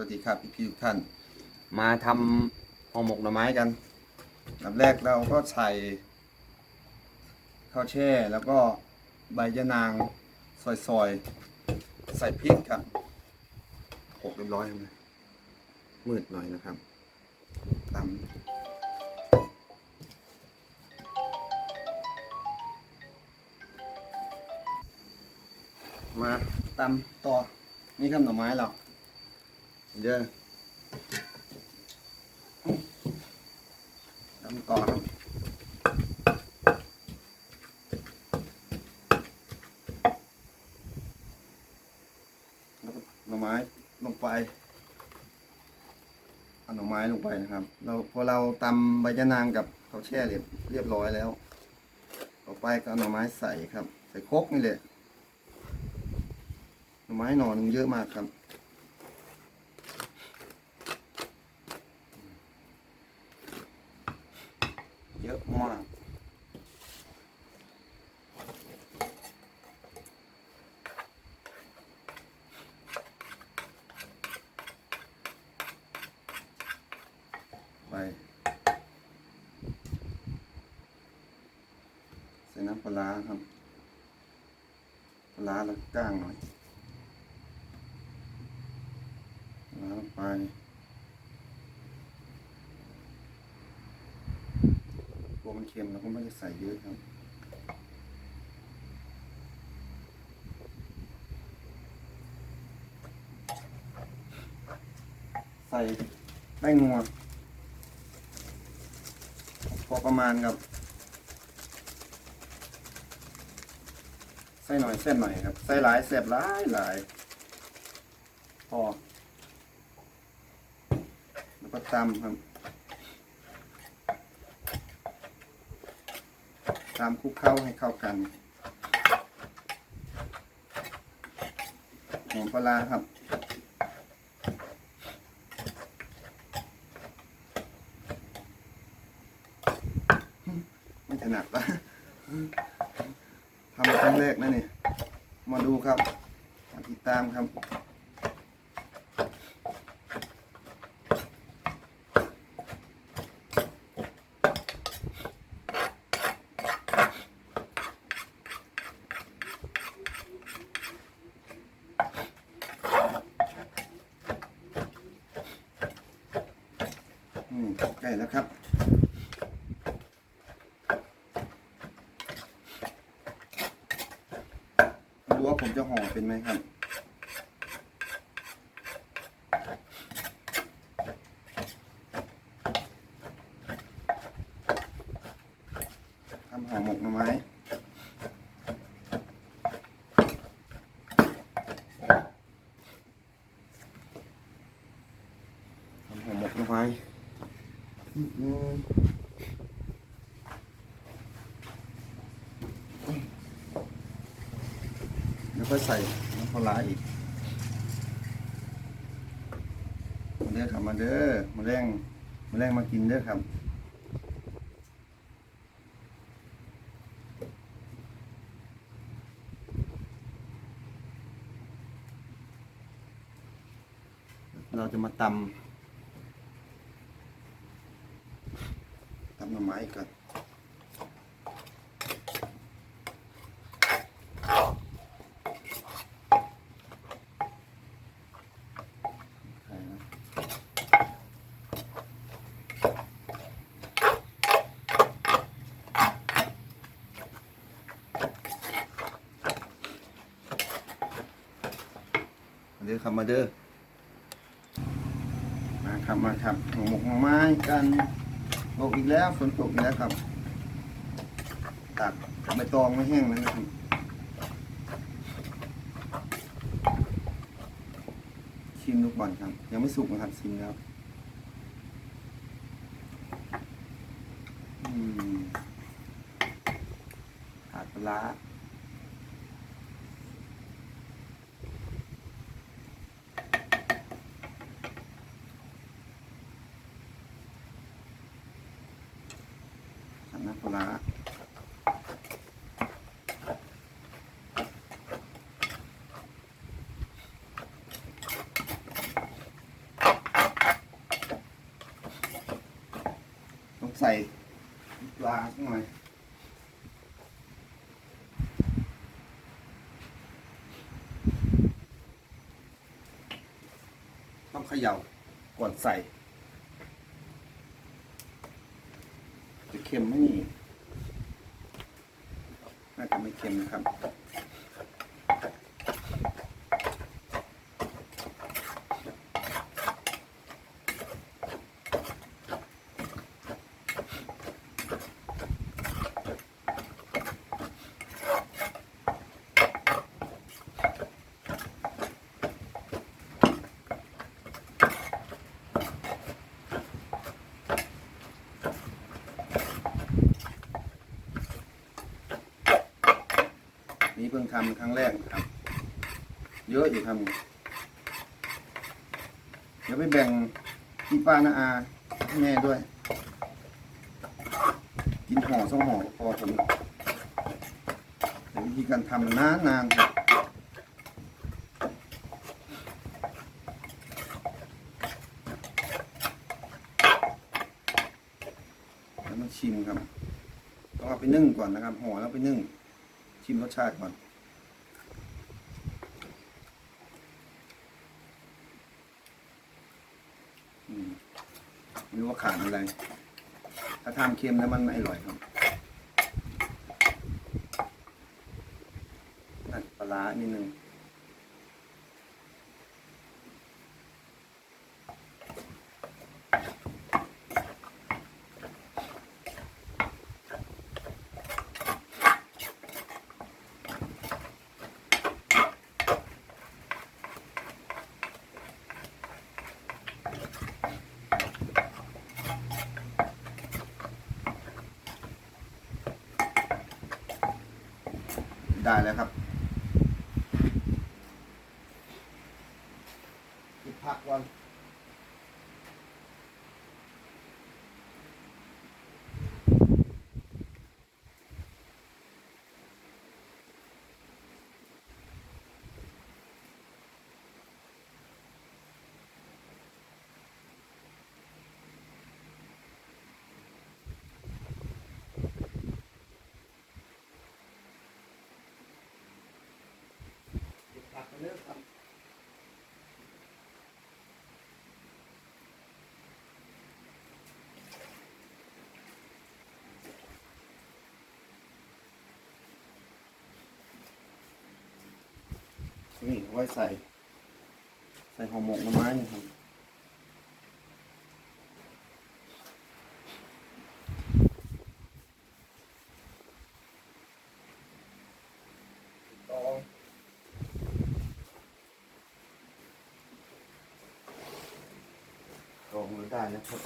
วัสดีครับพี่พี่ๆทุกท่าน มาทำห่อหมกหน่อไม้กันลำแรกเราก็ใส่ข้าวแช่แล้วก็ใบยะนางซอยๆ ใส่พริกครับหกเรียบร้อยแล้วนะมืดหน่อยนะครับตำมาตำต่อ นี่ครับหน่อไม้เรา เด้อตำต่อครับแล้วก็หน่อไม้ลงไปเอาหน่อไม้ลงไปนะครับ เราพอเราตำใบยะนางกับข้าวแช่เรียบเรียบร้อยแล้ว ต่อไปก็หน่อไม้ใส่ครับ ใส่คกนี่แหละหน่อไม้หน่อหนึงเยอะมากครับ เยอะมาก ไป ใส่น้ำ ปลาครับปลาร้าแล้วก้างหน่อยล้วไปกลัวมันเค็มเราก็ไม่ได้ใส่เยอะครับใส่แป้งนัวพอประมาณครับ ส่หน่อยเส้นหน่อยครับใส่หลายเสียบหลายหลายพอแล้วก็ตำครับตำคลุกเข้าให้เข้ากันหอมปลาร้าครับ ไม่ถนัดละทำครั้งแรกนะนี่ มาดูครับติดตามครับ อืมใกล้แล้วครับ รู้ว่าผมจะห่อเป็น ไหมครับ ทำห่อหมกหน่อไม้ทำห่อหมกหน่อไม้อืมแล้วก็ใส่ ลาร้าอีกมาเด้อครับมาเด้อมาแรงมาแรงมากินเด้อครับเราจะมาตำตำหน่อไม้ก่อนใส่นะมาเด้ อครับมาเด้อมาครับมาครับหมกหน่อไม้กันตกอีกแล้วฝนตกอีกแล้วครับตักใบตองไม่แห้งแล้วนะครับชิมลูกบอลครับ ยังไม่สุกนะครับชิมแล้วอืมขาดปลา น้ปลาต้องใส่ปลาสักหน่อยต้องเขย่าก่อนใส่ เค็มไหมนี่น่าจะไม่เค็มนะครับ ทำครั้งแรกครับ เยอะอยู่ทำเดี๋ยวไปแบ่งพี่ป้านาอาแม่ด้วย กินห่อสองห่อพอผมวิธีการทำนานนานๆครับแล้วมาชิมครับ ต้องเอาไปนึ่งก่อนนะครับห่อแล้วไปนึ่ง ชิมรสชาติก่อน อืมไม่รู้ว่า ขาดอะไร ถ้าทำเค็มแล้วมันไม่อร่อยครับนั่นปลาร้านิดนึง ได้แล้วครับ ปิกกันเรื่อยครับนี่ไว้ใส่ ใส่ห่อหมกหน่อไม้นี่ครับตอง ลงมือได้ นะครับ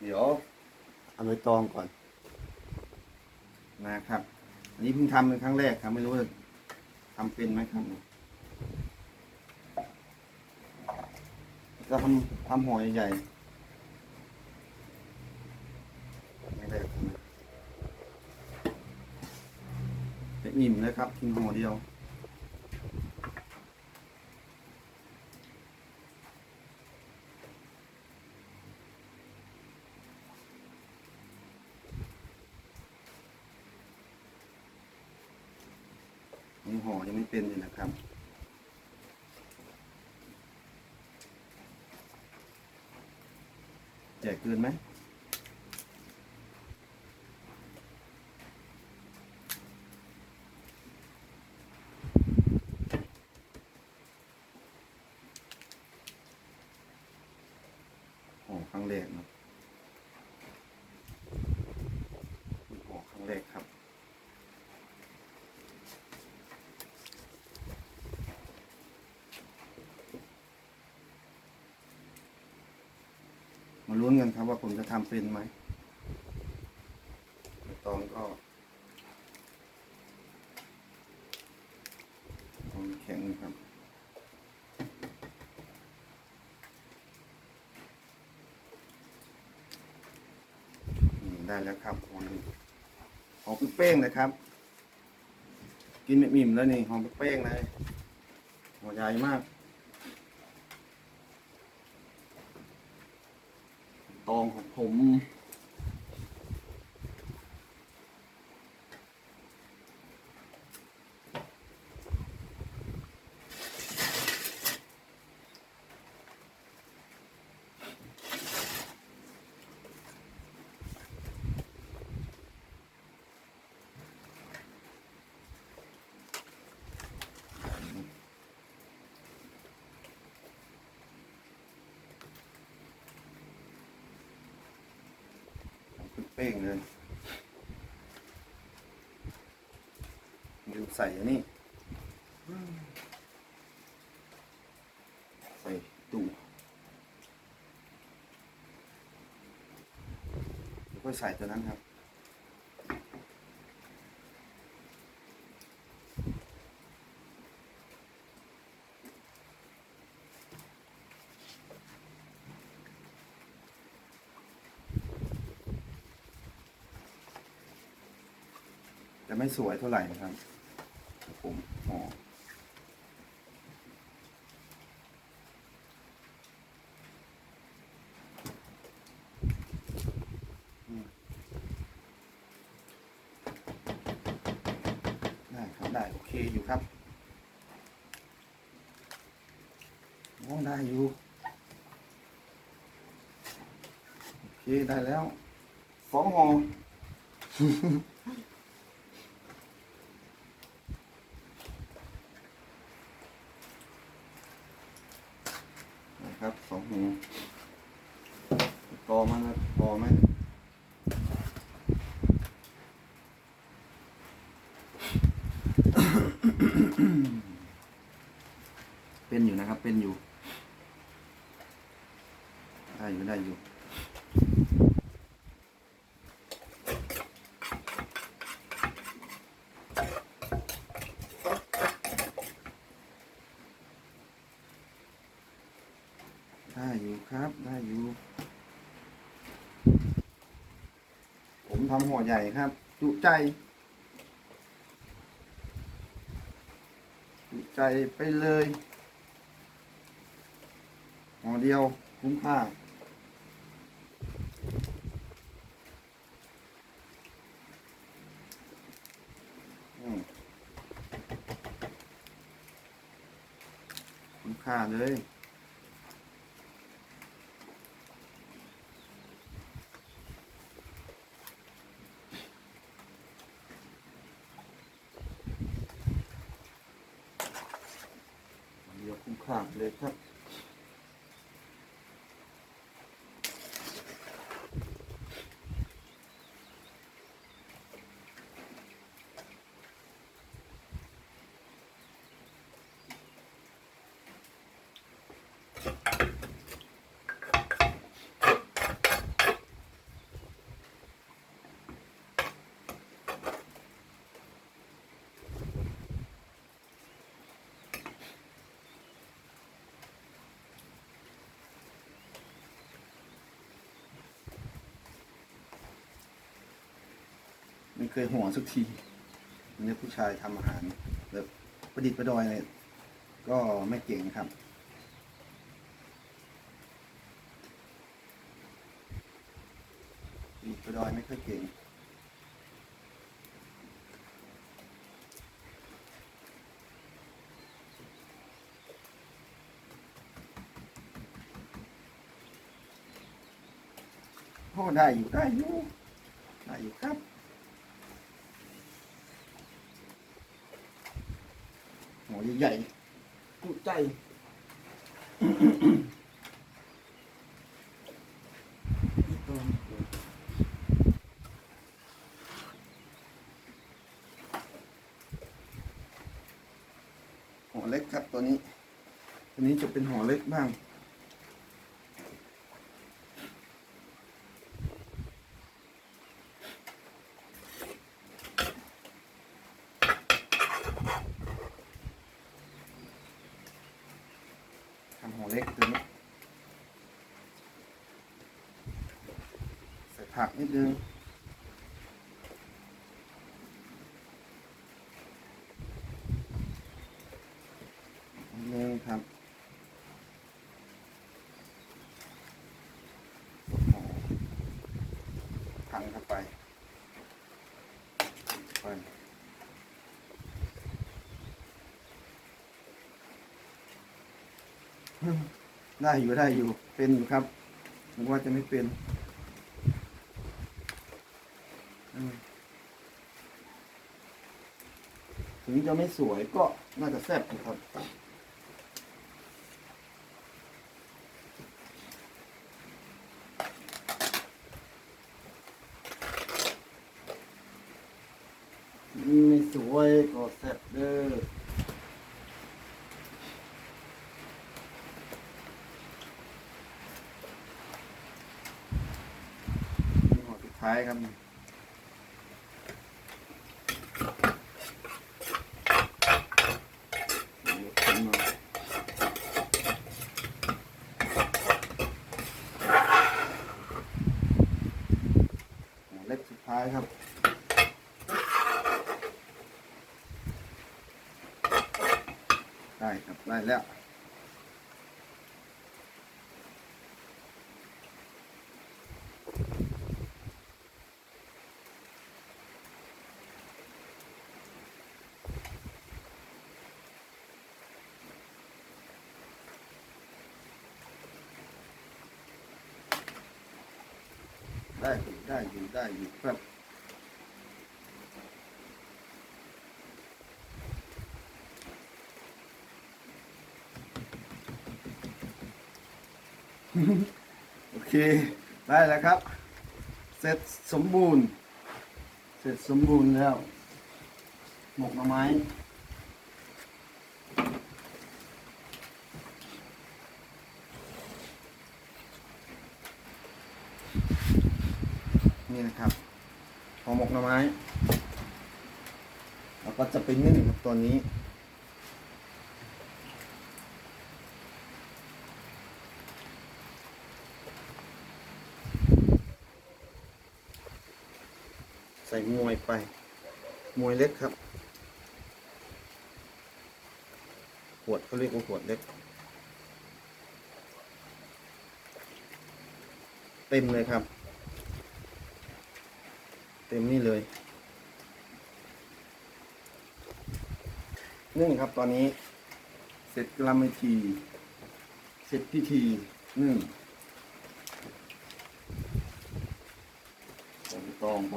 เดี๋ยวเอาไปตองก่อนนะครับ อันนี้เพิ่งทำเป็นครั้งแรกครับไม่รู้จะทำเป็นไหมครับก็ทำทำห่อใหญ่ๆไม่ได้ทำนะจะอิ่มเลยครับกินห่อเดียว ห่อยังไม่เป็นเลยนะครับ แจกเกินไหมห่อครั้งแรกเนาะห่อครั้งแรกครับ มาลุ้นกันครับว่าผมจะทำเป็นไหมตองก็ตองแข็งครับได้แล้วครับหอมหอมเป้งๆเลยครับ กินไม่มิ่มแล้วนี่หอมเป้งเลยหัวใหญ่มาก ตองของ ผม ป้งเลยลืมใส่อันนี้ใส่ตู้ค่อยใส่ตัวนั้นครับ สวยเท่าไหร่นะครับผมห่ออืมได้ครับได้โอเคอยู่ครับโอ้ได้อยู่ โอเคได้แล้วสองห่อ นะครับสองหูต่อมานะพอไหมเป็นอยู่นะครับ เป็นอยู่ ได้อยู่ได้อยู่ ได้อยู่ครับ ได้อยู่ ผม ทำห่อใหญ่ครับ จุใจ จุใจไปเลยห่อเดียวคุ้มค่าคุ้มค่าเลย เดี๋ยวคุ้มค่าเลยครับ ไม่ เคยห่วงสักทีเนี่ยผู้ชายทำอาหารแบบประดิษฐ์ประดอยเนี่ยก็ไม่เก่งครับ ประดิษฐ์ประดอยไม่ค่อยเก่งโอ้ได้อยู่ได้อยู่ได้อยู่ครับ หัว ใหญ่กุใจห่อเล็กครับตัวนี้ ตัวนี้จะเป็นห่อเล็กบ้าง ทำหัวเล็กตัวนี้ ใส่ผักนิดนึงนิดนึงครับโอ้โห พังเข้าไปไปได้อยู่ได้อยู่เป็นอยู่ครับผมว่าจะไม่เป็นถึงจะไม่สวยก็น่าจะแซ่บอยู่ครับ ไม่สวยก็แซ่บเด้อ นี่หัวสุด ท้ายครับเดี๋ยวขึ้นมาหัวเล็กสุดท้ายครับได้ครับได้แล้ว ได้อยู่ได้อยู่ได้อยู่ครับโอเค ได้แล้วครับ เสร็จสมบูรณ์ เสร็จสมบูรณ์แล้ว หมกหน่อไม้ นี่นะครับห่อหมกหน่อไม้แล้วก็จะไปนึ่งกับตัวนี้ ใส่มวยไป มวยเล็กครับขวดเขาเรียกว่าขวดเล็ก เต็มเลยครับ เต็มนี่เลยนึ่งครับตอนนี้ เสร็จกรรมวิธีเสร็จพิธีนึ่งใส่ใบตองไป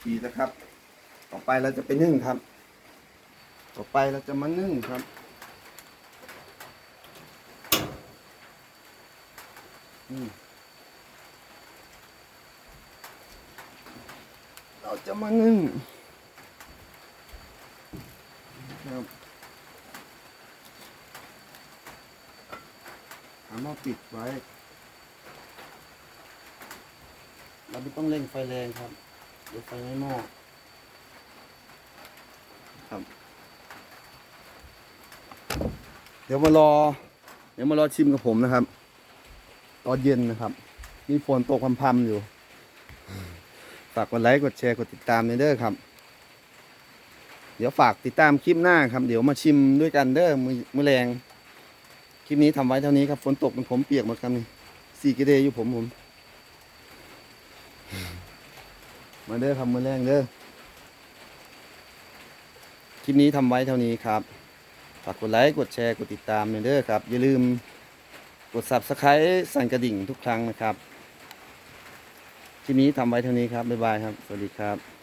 ทีนะครับ ไปเราจะไปนึ่งครับ ต่อไปเราจะมานึ่งครับ เราจะมานึ่งครับเอาหม้อปิดไว้ เราไม่ต้องเร่งไฟแรงครับเดี๋ยวไฟไม่หม้อ ครับ เดี๋ยวมารอ เดี๋ยวมารอชิมกับผมนะครับ ตอนเย็นนะครับ มีฝนตกพรำๆอยู่ ฝากกดไลค์ กดแชร์ กดติดตามในเด้อครับ เดี๋ยวฝากติดตามคลิปหน้าครับ เดี๋ยวมาชิมด้วยกันเด้อมือมือแรง คลิปนี้ทำไว้เท่านี้ครับ ฝนตกเป็นผมเปียกหมดครับนี่สี่กิเดอยู่ผมผม มาเด้อครับมือแรงเด้อ คลิปนี้ทำไว้เท่านี้ครับ ฝากกดไลค์ กดแชร์ กดติดตามเด้อครับ อย่าลืมกด subscribe สั่นกระดิ่งทุกครั้งนะครับ คลิปนี้ทำไว้เท่านี้ครับ บ๊ายบายครับ สวัสดีครับ